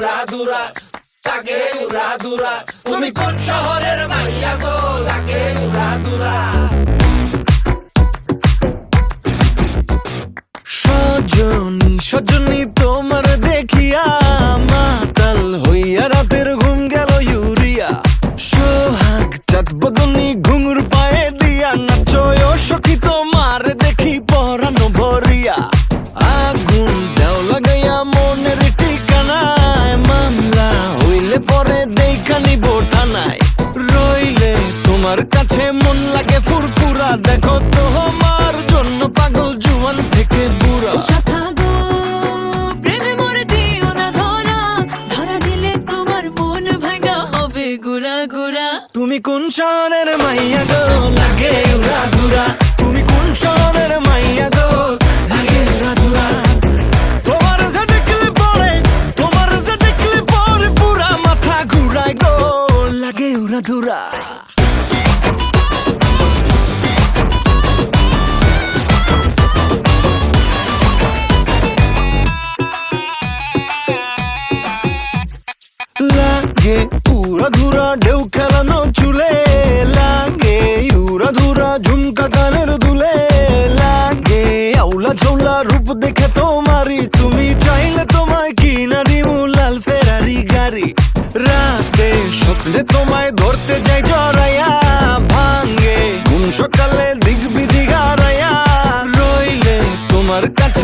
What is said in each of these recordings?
উড়া দুরা তাকে উড়া দুরা। তুমি কোন শহরের মাইয়া দেখো তোমার জন্য পাগল জুয়ান থেকে বুড়া। তুমি কোন শহরের মাইয়া গো? লাগে উড়া ধুরা। তুমি কোন শহরের মাইয়া গো? লাগে উড়া ধুরা। তোমার যে দেখলে পরে তোমার যে দেখলে পরে পুরা মাথা ঘুরায় গো। লাগে উড়া ধুরা। লাগে পুরা ধুরা ঢেউ খেলানো চুলে লাগে, উড়া ধুরা ঝুমকা কানের দুলে লাগে। আউলা ঝৌলা রূপ দেখে তোমারি তুমি চাইলে তোমায় কিনা দিমু লাল ফেরারি গাড়ি। রাতে স্বপ্নে তোমায় ধরতে যাই জড়াইয়া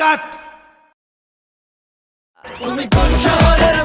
কাট। তুমি কোন শহরের